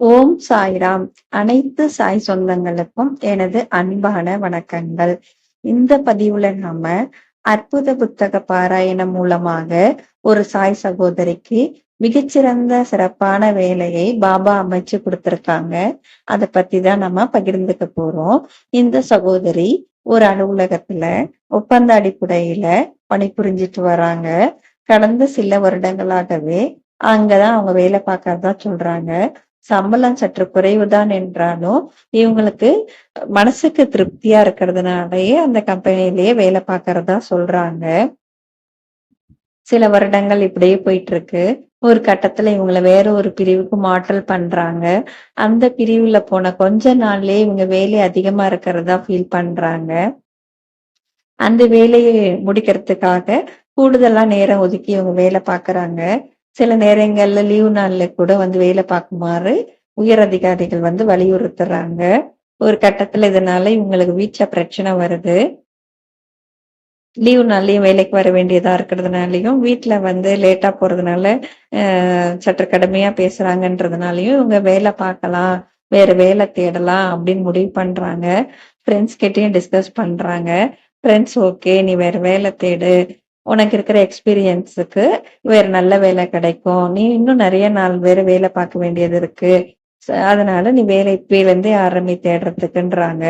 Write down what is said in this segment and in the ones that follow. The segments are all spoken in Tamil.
ஓம் சாய்ராம். அனைத்து சாய் சொந்தங்களுக்கும் எனது அன்பான வணக்கங்கள். இந்த பதிவுல நாம அற்புத புத்தக பாராயணம் மூலமாக ஒரு சாய் சகோதரிக்கு மிகச்சிறந்த சிறப்பான வேலையை பாபா அமைச்சு கொடுத்திருக்காங்க. அதை பத்தி தான் நம்ம பகிர்ந்துக்க போறோம். இந்த சகோதரி ஒரு அலுவலகத்துல ஒப்பந்த அடிப்படையில பணிபுரிஞ்சிட்டு வராங்க. கடந்த சில வருடங்களாகவே அங்கதான் அவங்க வேலை பார்க்கறதா சொல்றாங்க. சம்பளம் சற்று குறைவுதான் என்றாலும் இவங்களுக்கு மனசுக்கு திருப்தியா இருக்கிறதுனாலயே அந்த கம்பெனிலேயே வேலை பார்க்கறதா சொல்றாங்க. சில வருடங்கள் இப்படியே போயிட்டு இருக்கு ஒரு கட்டத்துல இவங்கள வேற ஒரு பிரிவுக்கு மாற்றல் பண்றாங்க. அந்த பிரிவுல போன கொஞ்ச நாள்லயே இவங்க வேலை அதிகமா இருக்கிறதா ஃபீல் பண்றாங்க. அந்த வேலையை முடிக்கிறதுக்காக கூடுதலா நேரம் ஒதுக்கி இவங்க வேலை பாக்குறாங்க சில நேரங்கள்ல லீவு நாள்ல கூட வந்து வேலை பார்க்குமாறு உயர் அதிகாரிகள் வந்து வலியுறுத்துறாங்க. ஒரு கட்டத்துல இதனால இவங்களுக்கு வீட்டுல பிரச்சனை வருது. லீவு நாள்லயும் வேலைக்கு வர வேண்டியதா இருக்கிறதுனாலயும் வீட்டுல வந்து லேட்டா போறதுனால சற்று கடுமையா பேசுறாங்கன்றதுனாலயும் இவங்க வேலை பார்க்கலாம் வேற வேலை தேடலாம் அப்படின்னு முடிவு பண்றாங்க. ஃப்ரெண்ட்ஸ் கிட்டயும் டிஸ்கஸ் பண்றாங்க. ஃப்ரெண்ட்ஸ் ஓகே நீ வேற வேலை தேடு உனக்கு இருக்கிற எக்ஸ்பீரியன்ஸுக்கு வேற நல்ல வேலை கிடைக்கும். நீ இன்னும் நிறைய நாள் வேற வேலை பார்க்க வேண்டியது இருக்கு. அதனால நீ வேலை இப்பயிலேருந்தே ஆரம்பி தேடுறதுக்குன்றாங்க.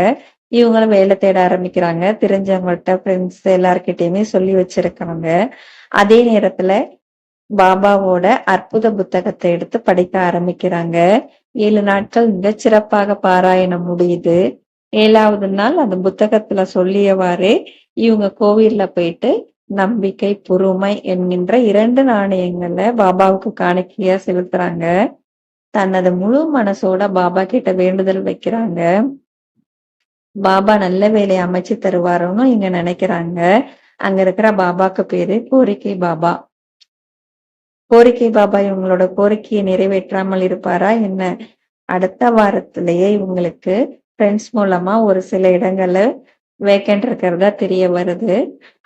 இவங்களும் வேலை தேட ஆரம்பிக்கிறாங்க. தெரிஞ்சவங்கள்ட்ட ஃப்ரெண்ட்ஸ் எல்லார்கிட்டயுமே சொல்லி வச்சிருக்காங்க. அதே நேரத்துல பாபாவோட அற்புத புத்தகத்தை எடுத்து படிக்க ஆரம்பிக்கிறாங்க. ஏழு நாட்கள் மிக சிறப்பாக பாராயணம் முடியுது. ஏழாவது நாள் அந்த புத்தகத்துல சொல்லியவாறே இவங்க கோவில்ல போயிட்டு நம்பிக்கை பொறுமை என்கின்ற இரண்டு நாணயங்கள்ல பாபாவுக்கு காணிக்கையா செலுத்துறாங்க. தனது முழு மனசோட பாபா கிட்ட வேண்டுதல் வைக்கிறாங்க. பாபா நல்ல வேலையை அமைச்சு தருவாரோன்னு இங்க நினைக்கிறாங்க. அங்க இருக்கிற பாபாக்கு பேரு கோரிக்கை பாபா. கோரிக்கை பாபா இவங்களோட கோரிக்கையை நிறைவேற்றாமல் இருப்பாரா என்ன? அடுத்த வாரத்திலேயே இவங்களுக்கு ஃப்ரெண்ட்ஸ் மூலமா ஒரு சில இடங்களை வேக்கண்ட் இருக்கிறதா தெரிய வருது.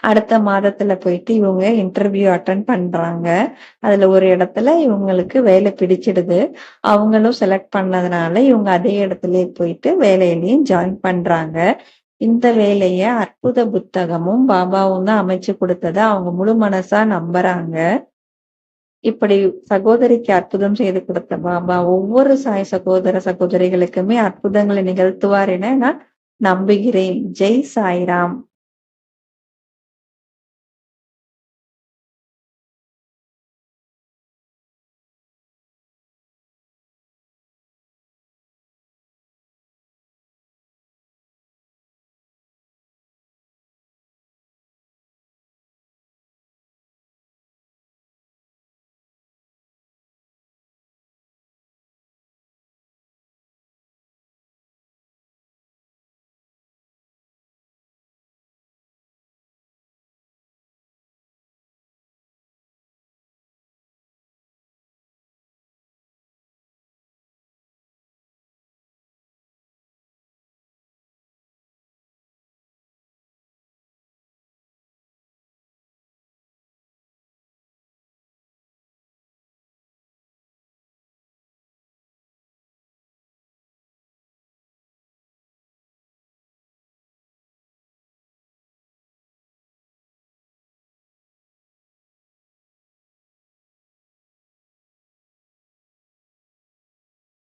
அடுத்த மாதத்துல போயிட்டு இவங்க இன்டர்வியூ அட்டன் பண்றாங்க. அதுல ஒரு இடத்துல இவங்களுக்கு வேலை பிடிச்சிடுது. அவங்களும் செலக்ட் பண்ணதுனால இவங்க அதே இடத்துல போயிட்டு வேலையிலையும் ஜாயின் பண்றாங்க. இந்த வேலைய அற்புத புத்தகமும் பாபாவும் தான் அமைச்சு கொடுத்ததை அவங்க முழு மனசா நம்புறாங்க. இப்படி சகோதரிக்கு அற்புதம் செய்து கொடுத்த பாபா ஒவ்வொரு சாய் சகோதர சகோதரிகளுக்குமே அற்புதங்களை நிகழ்த்துவார் என நான் நம்புகிறேன். ஜெய் சாய்ராம்.